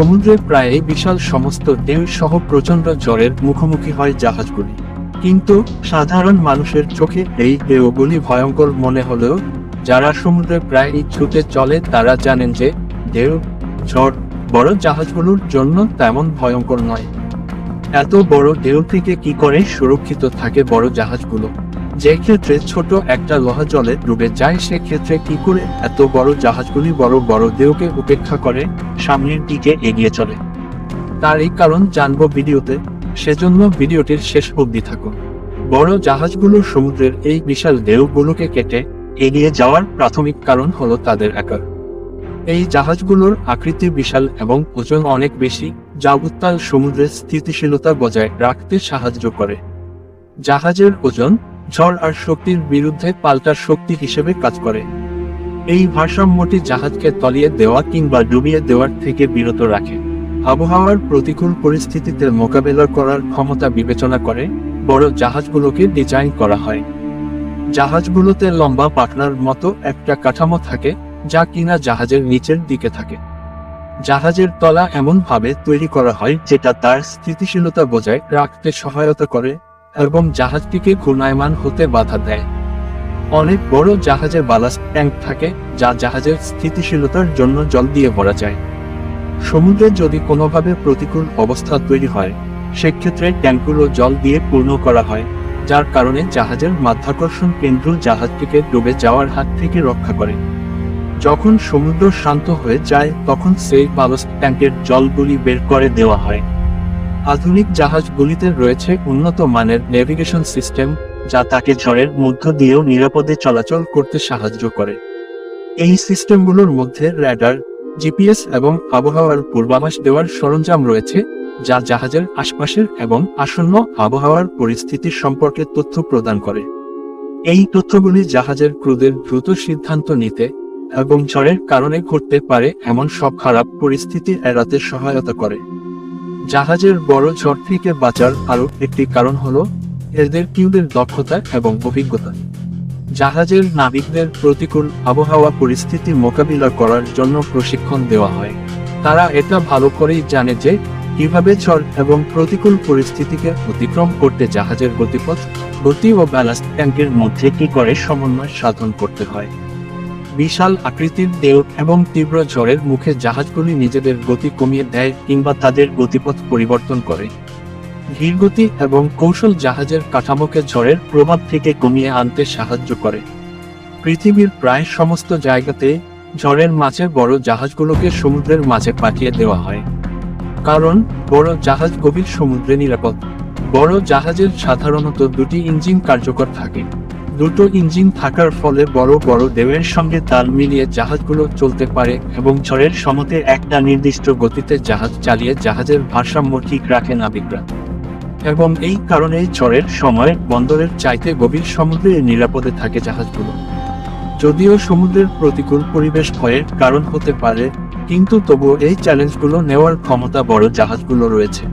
সমুদ্রে প্রায় বিশাল সমস্ত ঢেউ সহ প্রচণ্ড জ্বরের মুখোমুখি হয় জাহাজগুলি। কিন্তু সাধারণ মানুষের চোখে এই ঢেউগুলি ভয়ঙ্কর মনে হলেও, যারা সমুদ্রে প্রায় ছুটে চলে তারা জানেন যে ঢেউ, ঝড়, বড় জাহাজগুলোর জন্য তেমন ভয়ঙ্কর নয়। এত বড় ঢেউ থেকে কি করে সুরক্ষিত থাকে বড় জাহাজগুলো? যে ক্ষেত্রে ছোট একটা লোহা জলে ডুবে যায় সেক্ষেত্রে কি করে এত বড় জাহাজগুলি বড় বড় ঢেউকে উপেক্ষা করে? সামনের দিকে এগিয়ে চলে। তার এই কারণ জানব ভিডিওতে, সেজন্য ভিডিওটির শেষ অবধি থাকুন। বড় জাহাজগুলো সমুদ্রের এই বিশাল ঢেউগুলোকে কেটে এগিয়ে যাওয়ার প্রাথমিক কারণ হলো তাদের আকার। এই জাহাজগুলোর আকৃতি বিশাল এবং ওজন অনেক বেশি, যা উত্তাল সমুদ্রের স্থিতিশীলতা বজায় রাখতে সাহায্য করে। জাহাজের ওজন, ঝড় আর শক্তির বিরুদ্ধে পাল্টার শক্তি হিসেবে কাজ করে। এই ভারসাম্যটি জাহাজকে তলিয়ে দেওয়া কিংবা ডুবিয়ে দেওয়ার থেকে বিরত রাখে। আবহাওয়ার প্রতিকূল পরিস্থিতিতে মোকাবেলা করার ক্ষমতা বিবেচনা করে বড় জাহাজগুলোকে ডিজাইন করা হয়। জাহাজগুলোতে লম্বা পাটনার মতো একটা কাঠামো থাকে, যা কিনা জাহাজের নিচের দিকে থাকে। জাহাজের তলা এমন ভাবে তৈরি করা হয় যেটা তার স্থিতিশীলতা বজায় রাখতে সহায়তা করে এবং জাহাজটিকে ঘূর্ণায়মান হতে বাধা দেয়। অনেক বড় জাহাজে বালাস্ট ট্যাঙ্ক থাকে, যা জাহাজের স্থিতিশীলতার জন্য জল দিয়ে ভরা যায়। সমুদ্রে যদি কোনোভাবে প্রতিকূল অবস্থা তৈরি হয়, সেক্ষেত্রে ট্যাঙ্কগুলো জল দিয়ে পূর্ণ করা হয়, যার কারণে জাহাজের মাধ্যাকর্ষণ কেন্দ্র জাহাজটিকে ডুবে যাওয়ার হাত থেকে রক্ষা করে। যখন সমুদ্র শান্ত হয়ে যায়, তখন সেই বালস্ট ট্যাঙ্কের জলগুলি বের করে দেওয়া হয়। আধুনিক জাহাজগুলিতে রয়েছে উন্নত মানের নেভিগেশন সিস্টেম যা তাকে ঝড়ের মধ্য দিয়েও নিরাপদে চলাচল করতে সাহায্য করে। এই সিস্টেমগুলোর মধ্যে র্যাডার, জিপিএস এবং আবহাওয়ার পূর্বাভাস দেওয়ার সরঞ্জাম রয়েছে, যা জাহাজের আশপাশের এবং আসন্ন আবহাওয়ার পরিস্থিতির সম্পর্কে তথ্য প্রদান করে। এই তথ্যগুলি জাহাজের ক্রুদের দ্রুত সিদ্ধান্ত নিতে এবং ঝড়ের কারণে ঘটতে পারে এমন সব খারাপ পরিস্থিতি এড়াতে সহায়তা করে। জাহাজের বড় ঝড় থেকে বাঁচার আরও একটি কারণ হলো এদের কিউদের দক্ষতা এবং অভিজ্ঞতা। জাহাজের নাবিকদের প্রতিকূল আবহাওয়া পরিস্থিতি মোকাবিলা করার জন্য প্রশিক্ষণ দেওয়া হয়। তারা এটা ভালো করেই জানে যে, কীভাবে ঝড় এবং প্রতিকূল পরিস্থিতিকে অতিক্রম করতে জাহাজের গতিপথ, গতি ও ব্যালাস্ট ট্যাঙ্কের মধ্যে কি করে সমন্বয় সাধন করতে হয়। বিশাল আকৃতির দেহ এবং তীব্র ঝড়ের মুখে জাহাজগুলি নিজেদের গতি কমিয়ে দেয় কিংবা তাদের গতিপথ পরিবর্তন করে। ধীরগতি এবং কৌশল জাহাজের কাঠামোকে ঝড়ের প্রভাব থেকে কমিয়ে আনতে সাহায্য করে। পৃথিবীর প্রায় সমস্ত জায়গাতে ঝড়ের মাঝে বড় জাহাজগুলোকে সমুদ্রের মাঝে পাঠিয়ে দেওয়া হয়। কারণ, বড় জাহাজ গভীর সমুদ্রে নিরাপদ। বড় জাহাজের সাধারণত দুটি ইঞ্জিন কার্যকর থাকে। দুটো ইঞ্জিন থাকার ফলে বড় বড় দেবের সঙ্গে তাল মিলিয়ে জাহাজগুলো চলতে পারে এবং ঝড়ের সমতে একটা নির্দিষ্ট গতিতে জাহাজ চালিয়ে জাহাজের ভারসাম্য ঠিক রাখে নাবিকরা। এবং এই কারণেই ঝড়ের সময় বন্দরের চাইতে গভীর সমুদ্রে নিরাপদে থাকে জাহাজগুলো। যদিও সমুদ্রের প্রতিকূল পরিবেশ ভয়ের কারণ হতে পারে, কিন্তু তবুও এই চ্যালেঞ্জগুলো নেওয়ার ক্ষমতা বড় জাহাজগুলো রয়েছে।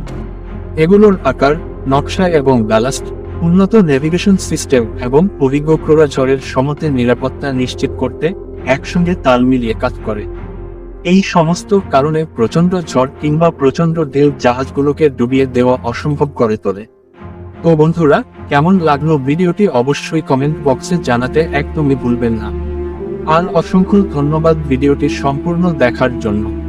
এগুলোর আকার, নকশা এবং ব্যালাস্ট, উন্নত নেভিগেশন সিস্টেম এবং অভিজ্ঞ ক্রোড়া ঝড়ের সমতে নিরাপত্তা নিশ্চিত করতে একসঙ্গে তাল মিলিয়ে কাজ করে। এই সমস্ত কারণে প্রচণ্ড ঝড় কিংবা প্রচণ্ড ঢেউ জাহাজগুলোকে ডুবিয়ে দেওয়া অসম্ভব করে তোলে। তো বন্ধুরা, কেমন লাগল ভিডিওটি অবশ্যই কমেন্ট বক্সে জানাতে একদমই ভুলবেন না। আর অসংখ্য ধন্যবাদ ভিডিওটি সম্পূর্ণ দেখার জন্য।